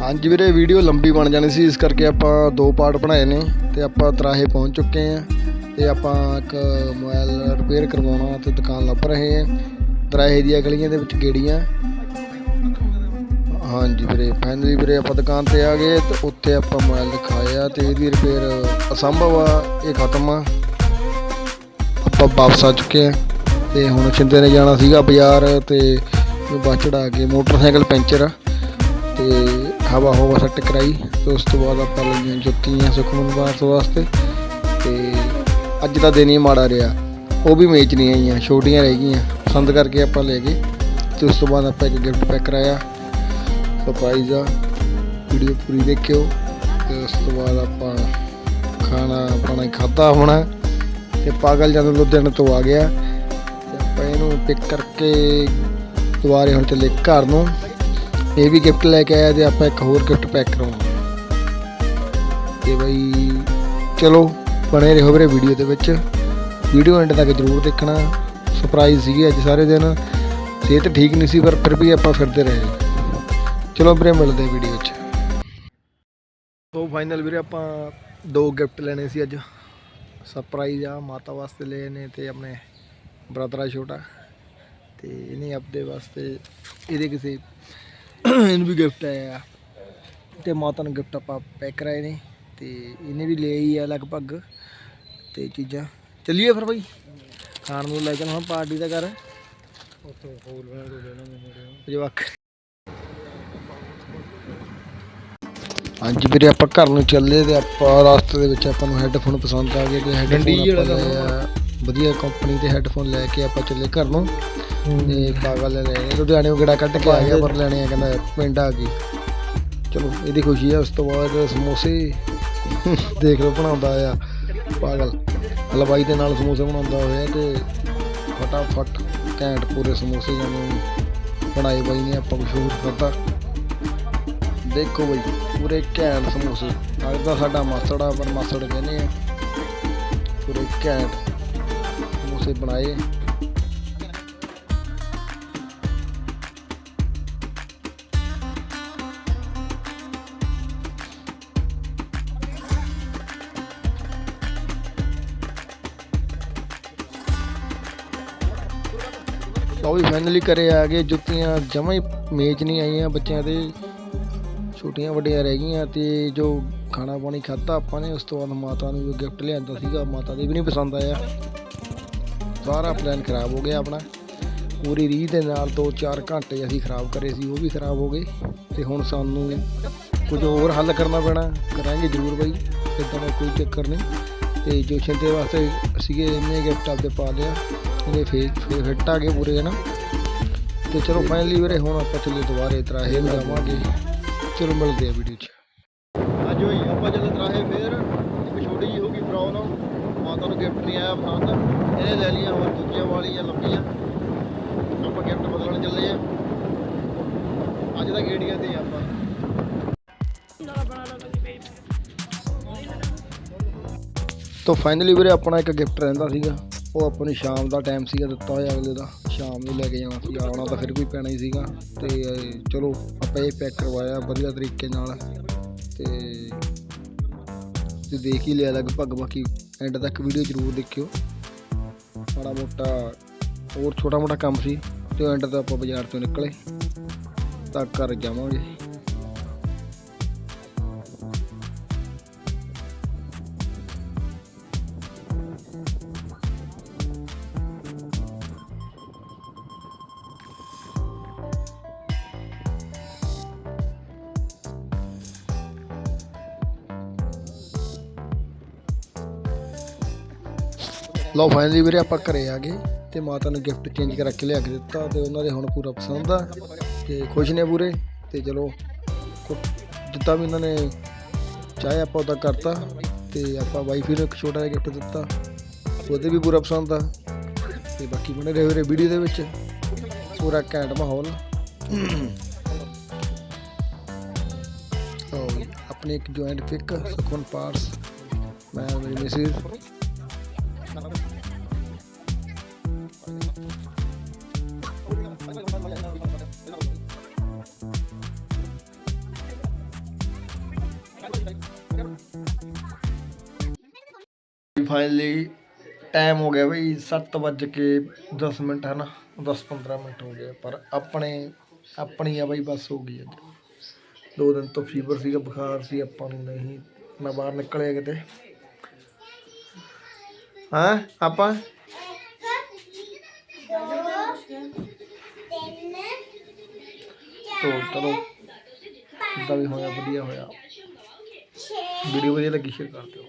ਹਾਂਜੀ ਵੀਰੇ ਵੀਡੀਓ ਲੰਬੀ ਬਣ ਜਾਣੀ ਸੀ, ਇਸ ਕਰਕੇ ਆਪਾਂ ਦੋ ਪਾਰਟ ਬਣਾਏ ਨੇ ਤੇ ਆਪਾਂ ਤਰਾਹੇ ਪਹੁੰਚ ਚੁੱਕੇ ਆਂ ਤੇ ਆਪਾਂ ਇੱਕ ਮੋਬਾਈਲ ਰਿਪੇਅਰ ਕਰਵਾਉਣਾ ਤੇ ਦੁਕਾਨ ਲੱਭ ਰਹੇ ਆਂ ਤਰਾਹੇ ਦੀਆਂ ਗਲੀਆਂ ਦੇ ਵਿੱਚ ਗੇੜੀਆਂ। ਹਾਂਜੀ ਵੀਰੇ ਫਾਈਨਲੀ ਵੀਰੇ ਆਪਾਂ ਦੁਕਾਨ ਤੇ ਆ ਗਏ ਤੇ ਉੱਥੇ ਆਪਾਂ ਮੋਬਾਈਲ ਦਿਖਾਇਆ ਤੇ ਇਹਦੀ ਰਿਪੇਅਰ ਅਸੰਭਵ ਆ, ਇਹ ਖਤਮ ਆ। ਆਪਾਂ ਵਾਪਸ ਆ ਚੁੱਕੇ ਆ ਤੇ ਹੁਣ ਛਿੰਦੇ ਨੇ ਜਾਣਾ ਸੀਗਾ ਬਾਜ਼ਾਰ ਤੇ ਬੱਸ ਚੜਾ ਕੇ ਮੋਟਰਸਾਈਕਲ ਪੈਂਚਰ ਆ। ਹਵਾ ਹਵਾ ਸੈੱਟ ਕਰਾਈ, ਤੇ ਉਸ ਤੋਂ ਬਾਅਦ ਆਪਾਂ ਲਈਆਂ ਜੁੱਤੀਆਂ ਸੁਖਮਨ ਬਾਰਸ ਵਾਸਤੇ, ਤੇ ਅੱਜ ਦਾ ਦਿਨ ਹੀ ਮਾੜਾ ਰਿਹਾ। ਉਹ ਵੀ ਮੇਚ ਨਹੀਂ ਆਈਆਂ, ਛੋਟੀਆਂ ਰਹਿ ਗਈਆਂ। ਪਸੰਦ ਕਰਕੇ ਆਪਾਂ ਲੈ ਗਏ, ਤੇ ਉਸ ਤੋਂ ਬਾਅਦ ਆਪਾਂ ਇੱਕ ਗਿਫਟ ਪੈਕ ਕਰਾਇਆ। ਸਰਪ੍ਰਾਈਜ਼ ਆ ਵੀਡੀਓ ਪੂਰੀ ਦੇਖਿਓ, ਤੇ ਉਸ ਤੋਂ ਬਾਅਦ ਆਪਾਂ ਖਾਣਾ ਪਾਣਾ ਖਾਦਾ ਹੋਣਾ। ਤੇ ਪਾਗਲ ਜਦੋਂ ਲੁਧਿਆਣੇ ਤੋਂ ਆ ਗਿਆ, ਤੇ ਆਪਾਂ ਇਹਨੂੰ ਪਿਕ ਕਰਕੇ ਦੁਬਾਰੇ ਹੁਣ ਚੱਲੇ ਘਰ ਨੂੰ। ਇਹ ਵੀ ਗਿਫਟ ਲੈ ਕੇ ਆਇਆ ਤੇ ਆਪਾਂ ਇੱਕ ਹੋਰ ਗਿਫਟ ਪੈਕ ਕਰਾਉਣਾ ਤੇ ਬਈ, ਚਲੋ, ਬਣੇ ਰਹੋ ਵੀਰੇ ਵੀਡੀਓ ਦੇ ਵਿੱਚ। ਵੀਡੀਓ ਐਂਡ ਤੱਕ ਜਰੂਰ ਦੇਖਣਾ। ਸਰਪ੍ਰਾਈਜ਼ ਸੀਗੀ ਅੱਜ ਸਾਰੇ ਦਿਨ। ਸਿਹਤ ਠੀਕ ਨਹੀਂ ਸੀ, ਪਰ ਫਿਰ ਵੀ ਆਪਾਂ ਫਿਰਦੇ ਰਹੇ। ਚਲੋ ਵੀਰੇ, ਮਿਲਦੇ ਵੀਡੀਓ 'ਚ। ਸੋ ਫਾਈਨਲ ਵੀਰੇ, ਆਪਾਂ ਦੋ ਗਿਫਟ ਲੈਣੇ ਸੀ ਅੱਜ। ਸਰਪ੍ਰਾਈਜ਼ ਆ, ਮਾਤਾ ਵਾਸਤੇ ਲਏ ਨੇ ਤੇ ਆਪਣੇ ਬ੍ਰਦਰ ਆ ਛੋਟਾ। ਤੇ ਇਹਨੇ ਆਪਦੇ ਵਾਸਤੇ, ਇਹਦੇ ਕਿਸੇ ਇਹਨੂੰ ਵੀ ਗਿਫਟ ਆਇਆ। ਤੇ ਮਾਤਾ ਨੂੰ ਗਿਫਟ ਆਪਾਂ ਪੈਕ ਕਰਾਏ ਨੇ। ਤੇ ਇਹਨੇ ਵੀ ਲੈ ਹੀ ਆ ਲਗਭਗ। ਤੇ ਚੀਜ਼ਾਂ। ਚੱਲੀਏ ਫਿਰ ਭਾਈ ਖਾਣ ਨੂੰ ਲੈ ਕੇ ਹੁਣ ਪਾਰਟੀ ਦਾ ਕਰ ਉੱਥੋਂ ਹੋਰ ਬਣਾ ਦੋ ਲੈਣਾ ਜਵਾਕ। ਹਾਂਜੀ ਵੀਰੇ ਆਪਾਂ ਘਰ ਨੂੰ ਚੱਲੇ ਤੇ ਆਪਾਂ ਰਸਤੇ ਦੇ ਵਿੱਚ ਆਪਾਂ ਨੂੰ ਹੈੱਡਫੋਨ ਪਸੰਦ ਆ ਗਏ। ਤੇ ਹੈੱਡਫੋਨ ਆ। ਵਧੀਆ ਕੰਪਨੀ ਦੇ ਹੈੱਡਫੋਨ ਲੈ ਕੇ ਆਪਾਂ ਚੱਲੇ ਘਰ ਨੂੰ। ਤੇ ਪਾਗਲ ਲੈ ਲੈਣੇ ਲੁਧਿਆਣੇ ਗੜਾ ਕੱਢ ਕੇ ਆ ਗਿਆ ਪਰ ਲੈਣੇ ਆ ਕਹਿੰਦਾ ਪਿੰਡ ਆ ਗਈ। ਚਲੋ ਇਹਦੀ ਖੁਸ਼ੀ ਆ ਉਸ ਤੋਂ ਬਾਅਦ ਸਮੋਸੇ ਦੇਖ ਲਓ ਬਣਾਉਂਦਾ ਆ। ਪਾਗਲ। ਹਲਵਾਈ ਦੇ ਨਾਲ ਸਮੋਸੇ ਬਣਾਉਂਦਾ ਹੋਇਆ ਤੇ ਫਟਾਫਟ ਘੈਂਟ ਪੂਰੇ ਸਮੋਸੇ ਜਾਨੂੰ ਬਣਾਏ ਬਾਈ ਨੇ ਆਪਾਂ ਮਸ਼ਹੂਰ ਕਰਤਾ। ਦੇਖੋ ਬਈ ਪੂਰੇ ਘੈਂਟ ਸਮੋਸੇ। ਲੱਗਦਾ ਸਾਡਾ ਮਾਸੜ ਪਰ ਮਾਸੜ ਕਹਿੰਦੇ ਆ। ਪੂਰੇ ਘੈਂਟ ਸਮੋਸੇ ਬਣਾਏ। ਲਓ ਵੀ ਫਾਈਨਲੀ ਕਰੇ ਆ ਗਏ, ਜੁੱਤੀਆਂ ਜਮਾਂ ਹੀ ਮੇਚ ਨਹੀਂ ਆਈਆਂ ਬੱਚਿਆਂ ਦੇ। ਛੋਟੀਆਂ ਵੱਡੀਆਂ ਰਹਿ ਗਈਆਂ ਤੇ ਜੋ ਖਾਣਾ ਪਾਣੀ ਖਾਧਾ ਆਪਾਂ ਨੇ, ਉਸ ਤੋਂ ਬਾਅਦ ਮਾਤਾ ਨੂੰ ਗਿਫਟ ਲਿਆਂਦਾ ਸੀਗਾ, ਮਾਤਾ ਦੇ ਵੀ ਨਹੀਂ ਪਸੰਦ ਆਇਆ। ਸਾਰਾ ਪਲਾਨ ਖਰਾਬ ਹੋ ਗਿਆ ਆਪਣਾ। ਪੂਰੀ ਰੀਹ ਦੇ ਨਾਲ 2-4 ਘੰਟੇ ਅਸੀਂ ਖਰਾਬ ਕਰੇ ਸੀ, ਉਹ ਵੀ ਖਰਾਬ ਹੋ ਗਏ। ਤੇ ਹੁਣ ਸਾਨੂੰ ਕੁਝ ਹੋਰ ਹੱਲ ਕਰਨਾ ਪੈਣਾ, ਕਰਾਂਗੇ ਜ਼ਰੂਰ ਬਾਈ ਇਦਾਂ ਦਾ ਕੋਈ ਚੱਕਰ ਨਹੀਂ। ਤੇ ਜੋ ਛਿੰਦੇ ਵਾਸਤੇ ਸੀਗੇ, ਇਹਨੇ ਗਿਫਟ ਆਪਦੇ ਪਾ ਲਿਆ। ਇਹਦੇ ਫੇਸ ਫਿੱਟ ਆ ਗਏ ਪੂਰੇ ਹੈ ਨਾ ਤੇ ਚਲੋ ਫਾਈਨਲੀ ਵੀਰੇ ਹੁਣ ਆਪਾਂ ਚੱਲੇ ਦੁਬਾਰੇ ਤਰਾਹੇ ਨੂੰ ਜਾਵਾਂਗੇ। ਚਲੋ ਮਿਲਦੇ ਆ ਵੀਡੀਓ 'ਚ। ਅੱਜ ਹੋਈ ਆਪਾਂ ਚੱਲੇ ਤਰਾਹੇ ਫੇਰ। ਇੱਕ ਛੋਟੀ ਜਿਹੀ ਹੋ ਗਈ ਬਰਾਊਨ ਮਾਤਾ ਨੂੰ ਗਿਫਟ ਨਹੀਂ ਆਇਆ ਪਸੰਦ ਇਹਨੇ ਲੈ ਲਈਆਂ ਹੋਰ ਦੂਜੀਆਂ ਵਾਲੀਆਂ ਲੰਬੀਆਂ। ਆਪਾਂ ਗਿਫਟ ਬਦਲਣ ਚੱਲੇ ਆ। ਅੱਜ ਦਾ ਗੇੜੀਆਂ ਤੇ ਆਪਾਂ। ਤੋ ਫਾਈਨਲੀ ਵੀਰੇ ਆਪਣਾ ਇੱਕ ਗਿਫਟ ਰਹਿੰਦਾ ਸੀਗਾ। ਉਹ ਆਪਾਂ ਨੂੰ ਸ਼ਾਮ ਦਾ ਟਾਈਮ ਸੀਗਾ ਦਿੱਤਾ ਹੋਇਆ ਅਗਲੇ ਦਾ। ਸ਼ਾਮ ਨੂੰ ਲੈ ਕੇ ਜਾਣਾ ਸੀ ਆਉਣਾ ਤਾਂ ਫਿਰ ਕੋਈ ਪੈਣਾ ਹੀ ਸੀਗਾ। ਤੇ ਚਲੋ, ਆਪਾਂ ਇਹ ਪੈਕ ਕਰਵਾਇਆ ਵਧੀਆ ਤਰੀਕੇ ਨਾਲ। ਤੇ ਤੁਸੀਂ ਦੇਖ ਹੀ ਲਿਆ ਲਗਭਗ, ਬਾਕੀ ਐਂਡ ਤੱਕ ਵੀਡੀਓ ਜ਼ਰੂਰ ਦੇਖਿਓ। ਮਾੜਾ ਮੋਟਾ ਹੋਰ ਛੋਟਾ ਮੋਟਾ ਕੰਮ ਸੀ, ਤੇ ਐਂਡ ਤੇ ਆਪਾਂ ਬਾਜ਼ਾਰ ਤੋਂ ਨਿਕਲੇ। ਤਾਂ ਘਰ ਜਾਵਾਂਗੇ। ਲਓ ਫਾਈਨਲੀ ਵੀਰੇ ਆਪਾਂ ਘਰੇ ਆ ਗਏ ਤੇ ਮਾਤਾ ਨੂੰ ਗਿਫਟ ਚੇਂਜ ਕਰਾ ਕੇ ਲਿਆ ਕੇ ਦਿੱਤਾ ਤੇ ਉਹਨਾਂ ਦੇ ਹੁਣ ਪੂਰਾ ਪਸੰਦ ਆ ਤੇ ਖੁਸ਼ ਨੇ ਪੂਰੇ ਤੇ ਚਲੋ ਜਿੱਦਾਂ ਵੀ ਉਹਨਾਂ ਨੇ ਚਾਹੇ ਆਪਾਂ ਉਹਦਾ ਕਰਤਾ ਤੇ ਆਪਾਂ ਵਾਈਫ ਨੂੰ ਇੱਕ ਛੋਟਾ ਜਿਹਾ ਗਿਫਟ ਦਿੱਤਾ, ਉਹਦੇ ਵੀ ਪੂਰਾ ਪਸੰਦ ਆ ਤੇ ਬਾਕੀ ਬਣੇ ਰਹੇ ਵੀਰੇ ਵੀਡੀਓ ਦੇ ਵਿੱਚ, ਪੂਰਾ ਘੈਂਟ ਮਾਹੌਲ। ਲਓ ਆਪਣੀ ਇੱਕ ਜੁਆਇੰਟ ਪਿਕ ਸੁਖਮਨ ਪਾਰਸ, ਮੈਂ, ਮੇਰੀ ਮਿਸਿਸ ਫਾਈਨਲੀ ਟਾਈਮ ਹੋ ਗਿਆ ਬਈ 7 ਵੱਜ ਕੇ 10 ਮਿੰਟ ਹੈ ਨਾ 10 15 ਮਿੰਟ ਹੋ ਗਏ ਪਰ ਆਪਣੇ ਆਪਣੀ ਆ ਬਈ ਬਸ ਹੋ ਗਈ ਅੱਜ। ਦੋ ਦਿਨ ਤੋਂ ਫੀਵਰ ਸੀਗਾ ਬੁਖਾਰ ਸੀ ਆਪਾਂ ਨੂੰ ਨਹੀਂ ਮੈਂ ਬਾਹਰ ਨਿਕਲਿਆ ਕਿਤੇ। ਹਾਂ ਆਪਾਂ? ਤੋ ਚਲੋ ਜਿੱਦਾਂ ਵੀ ਹੋਇਆ ਵਧੀਆ ਹੋਇਆ। ਵੀਡੀਓ ਵਧੀਆ ਲੱਗੀ ਸ਼ੇਅਰ ਕਰ ਦਿਓ।